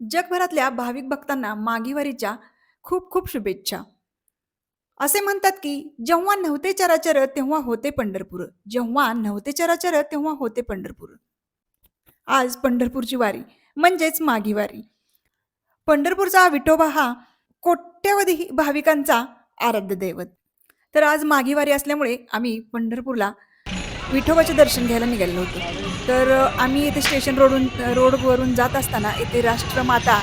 जगभरातल्या भाविक भक्तांना माघीवारीच्या खूप खूप शुभेच्छा. असे म्हणतात की जेव्हा नव्हते चराचर तेव्हा होते पंढरपूर. जेव्हा नव्हते चराचर तेव्हा होते पंढरपूर. आज पंढरपूरची वारी म्हणजेच माघी वारी पंढरपूरचा विठोबा हा कोट्यवधी भाविकांचा आराध्य दैवत. तर आज माघी वारी असल्यामुळे आम्ही पंढरपूरला विठोबाचे दर्शन घ्यायला निघालेलो होतो. तर आम्ही इथे स्टेशन रोडून रोडवरून जात असताना येथे राष्ट्रमाता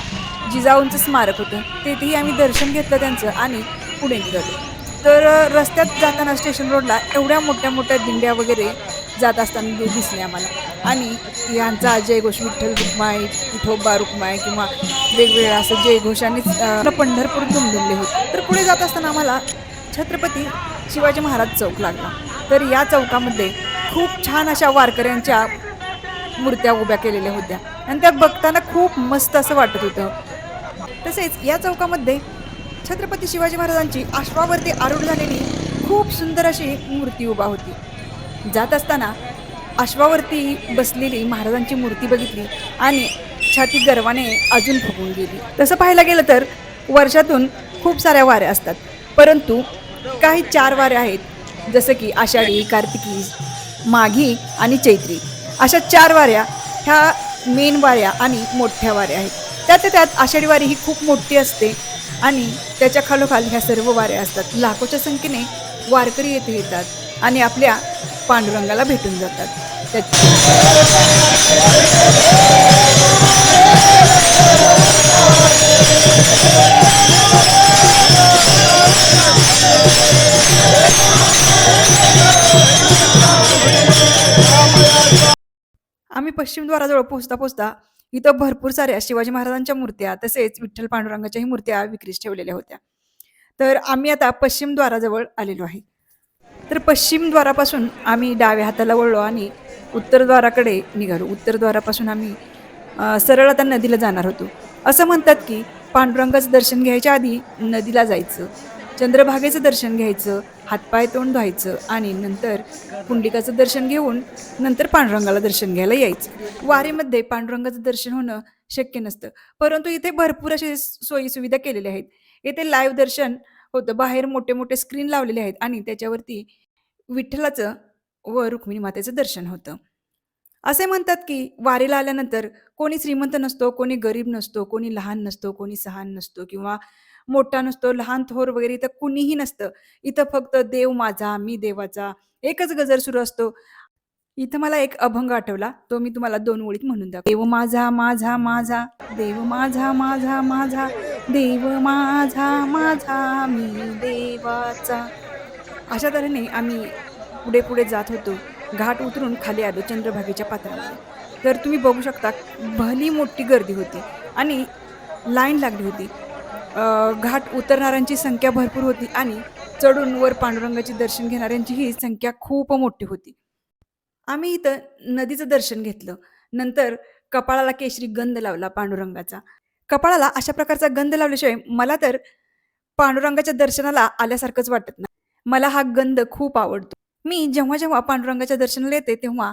जिजाऊंचं स्मारक होतं. तेथेही आम्ही दर्शन घेतलं त्यांचं आणि पुढे निघालो. तर रस्त्यात जाताना स्टेशन रोडला एवढ्या मोठ्या मोठ्या दिंड्या वगैरे जात असताना दि- दिसले आम्हाला. आणि यांचा जयघोष विठ्ठल रुक्माई विठोबा रुक्माई किंवा वेगवेगळ्या असं जयघोषानेच पंढरपूर दुमदुमले होते. तर पुढे जात असताना आम्हाला छत्रपती शिवाजी महाराज चौक लागला. तर या चौकामध्ये खूप छान अशा वारकऱ्यांच्या मूर्त्या उभ्या केलेल्या होत्या. आणि त्या बघताना खूप मस्त असं वाटत होतं. तसेच या चौकामध्ये छत्रपती शिवाजी महाराजांची अश्वावरती आरूढ झालेली खूप सुंदर अशी मूर्ती उभा होती. जात असताना अश्वावरती बसलेली महाराजांची मूर्ती बघितली आणि छाती गर्वाने अजून फुगून गेली. तसं पाहायला गेलं तर वर्षातून खूप साऱ्या वाऱ्या असतात. परंतु काही चार वाऱ्या आहेत. जसं की आषाढी कार्तिकी माघी आणि चैत्री. अशा चार वाऱ्या ह्या मेन वाऱ्या आणि मोठ्या वाऱ्या आहेत. त्यात त्यात आषाढी वारी ही खूप मोठी असते आणि त्याच्या खालोखाल ह्या सर्व वाऱ्या असतात. लाखोच्या संख्येने वारकरी येथे येतात आणि आपल्या पांडुरंगाला भेटून जातात. त्या पश्चिमद्वाराजवळ पोहोचता पोहोचता इथं भरपूर साऱ्या शिवाजी महाराजांच्या मूर्त्या तसेच विठ्ठल पांडुरंगाच्याही मूर्त्या विक्रीस ठेवलेल्या होत्या. तर आम्ही आता पश्चिमद्वाराजवळ आलेलो आहे. तर पश्चिमद्वारापासून आम्ही डाव्या हाताला वळलो आणि उत्तरद्वाराकडे निघालो. उत्तरद्वारापासून आम्ही सरळ आता नदीला जाणार होतो. असं म्हणतात की पांडुरंगाचं दर्शन घ्यायच्या आधी नदीला जायचं. चंद्रभागेचं दर्शन घ्यायचं हातपाय तोंड धुवायचं आणि नंतर कुंडिकाचं दर्शन घेऊन नंतर पांडुरंगाला दर्शन घ्यायला यायचं. वारीमध्ये पांडुरंगाचं दर्शन होणं शक्य नसतं. परंतु इथे भरपूर असे सोयी सुविधा केलेल्या आहेत. इथे लाईव्ह दर्शन होतं. बाहेर मोठे मोठे स्क्रीन लावलेले आहेत आणि त्याच्यावरती विठ्ठलाचं व रुक्मिणी मातेचं दर्शन होतं. असे म्हणतात की वारीला आल्यानंतर कोणी श्रीमंत नसतो कोणी गरीब नसतो कोणी लहान नसतो कोणी सहान नसतो किंवा मोठा नसतो लहान थोर वगैरे इथं कुणीही नसतं. इथं फक्त देव माझा मी देवाचा एकच गजर सुरू असतो. इथं मला एक अभंग आठवला तो मी तुम्हाला दोन ओळीत म्हणून दाखव देव माझा माझा माझा देव माझा माझा माझा देव माझा माझा मी देवाचा. अशा तऱ्हेने आम्ही पुढे पुढे जात होतो. घाट उतरून खाली आलो चंद्रभागेच्या पात्रामध्ये. तर तुम्ही बघू शकता भली मोठी गर्दी होती आणि लाईन लागली होती. घाट उतरणाऱ्यांची संख्या भरपूर होती आणि चढून वर पांडुरंगाचे दर्शन घेणाऱ्यांची ही संख्या खूप मोठी होती. आम्ही इथं नदीचं दर्शन घेतलं. नंतर कपाळाला केशरी गंध लावला पांडुरंगाचा. कपाळाला अशा प्रकारचा गंध लावल्याशिवाय मला तर पांडुरंगाच्या दर्शनाला आल्यासारखंच वाटत नाही. मला हा गंध खूप आवडतो. मी जेव्हा जेव्हा पांडुरंगाच्या दर्शनाला येते तेव्हा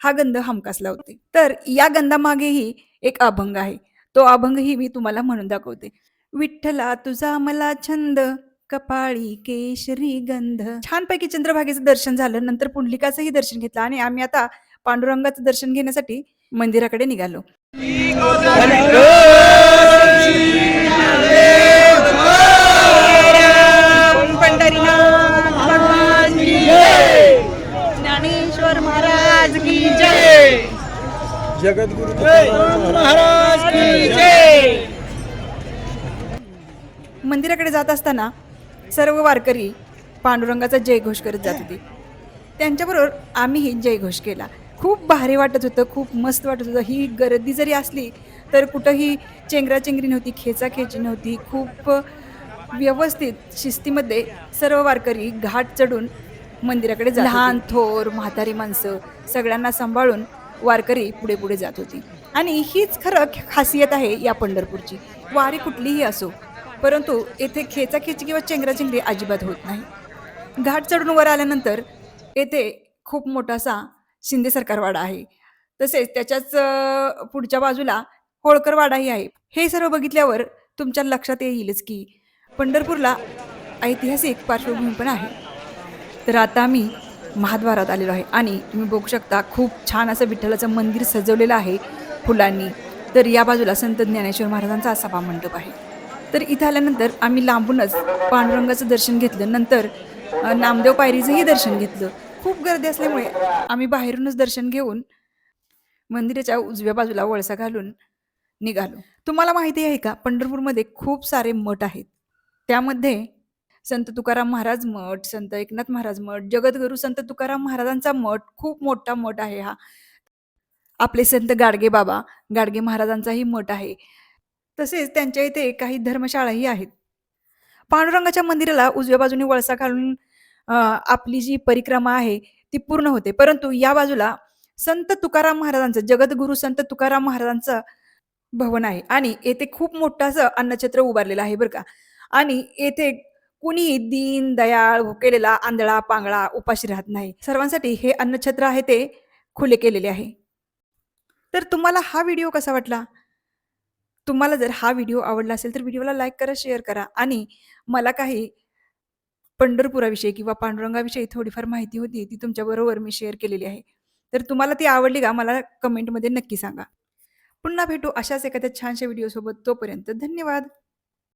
हा गंध हमखास लावते. तर या गंधामागेही एक अभंग आहे. तो अभंगही मी तुम्हाला म्हणून दाखवते. विठ्ठला तुझा मला छंद कपाळी केशरी गंध. छानपैकी चंद्रभागेचं दर्शन झालं. नंतर पुंडलिकाचंही दर्शन घेतलं आणि आम्ही आता पांडुरंगाचं दर्शन घेण्यासाठी मंदिराकडे निघालो. ज्ञानेश्वर महाराज की जय. जगद्गुरु महाराज की जय. मंदिराकडे जात असताना सर्व वारकरी पांडुरंगाचा जयघोष करत जात होते. त्यांच्याबरोबर आम्हीही जयघोष केला. खूप भारी वाटत होतं खूप मस्त वाटत होतं. ही गर्दी जरी असली तर कुठंही चेंगराचेंगरी नव्हती खेचाखेची नव्हती खूप व्यवस्थित शिस्तीमध्ये सर्व वारकरी घाट चढून मंदिराकडे लहान थोर म्हातारी माणसं सगळ्यांना सांभाळून वारकरी पुढे पुढे जात होती. आणि हीच खरं खासियत आहे या पंढरपूरची. वारी कुठलीही असो परंतु येथे खेचाखेची किंवा चेंगराचेंगरी अजिबात होत नाही. घाट चढून वर आल्यानंतर येथे खूप मोठासा शिंदे सरकारवाडा आहे. तसेच त्याच्याच पुढच्या बाजूला होळकरवाडाही आहे. हे सर्व बघितल्यावर तुमच्या लक्षात येईलच की पंढरपूरला ऐतिहासिक पार्श्वभूमी पण आहे. तर आता आम्ही महाद्वारात आलेलो आहे आणि तुम्ही बघू शकता खूप छान असं विठ्ठलाचं मंदिर सजवलेलं आहे फुलांनी. तर या बाजूला संत ज्ञानेश्वर महाराजांचा सभा मंडप आहे. तर इथं आल्यानंतर आम्ही लांबूनच पांडुरंगाचं दर्शन घेतलं. नंतर नामदेव पायरीचंही दर्शन घेतलं. खूप गर्दी असल्यामुळे आम्ही बाहेरूनच दर्शन घेऊन मंदिराच्या उजव्या बाजूला वळसा घालून निघालो. तुम्हाला माहिती आहे का पंढरपूरमध्ये खूप सारे मठ आहेत. त्यामध्ये संत तुकाराम महाराज मठ संत एकनाथ महाराज मठ जगद्गुरू संत तुकाराम महाराजांचा मठ खूप मोठा मठ आहे हा. आपले संत गाडगे बाबा गाडगे महाराजांचाही मठ आहे. तसेच त्यांच्या इथे काही धर्मशाळाही आहेत. पांडुरंगाच्या मंदिराला उजव्या बाजूने वळसा घालून आपली जी परिक्रमा आहे ती पूर्ण होते. परंतु या बाजूला संत तुकाराम महाराजांचं जगद्गुरु संत तुकाराम महाराजांचं भवन आहे. आणि येथे खूप मोठं असं अन्नछत्र उभारलेलं आहे बरं का. आणि येथे कुणीही दीन दयाळ भुकेलेला आंधळा पांगळा उपाशी राहत नाही. सर्वांसाठी हे अन्नछत्र आहे ते खुले केलेले आहे. तर तुम्हाला हा व्हिडिओ कसा वाटला? तुम्हाला जर हा व्हिडिओ आवडला असेल तर व्हिडिओला लाईक करा शेअर करा. आणि मला काही पंढरपुराविषयी किंवा पांडुरंगाविषयी थोडीफार माहिती होती ती तुमच्याबरोबर मी शेअर केलेली आहे. तर तुम्हाला ती आवडली का मला कमेंटमध्ये नक्की सांगा. पुन्हा भेटू अशाच एखाद्या छानशा व्हिडिओसोबत तोपर्यंत धन्यवाद.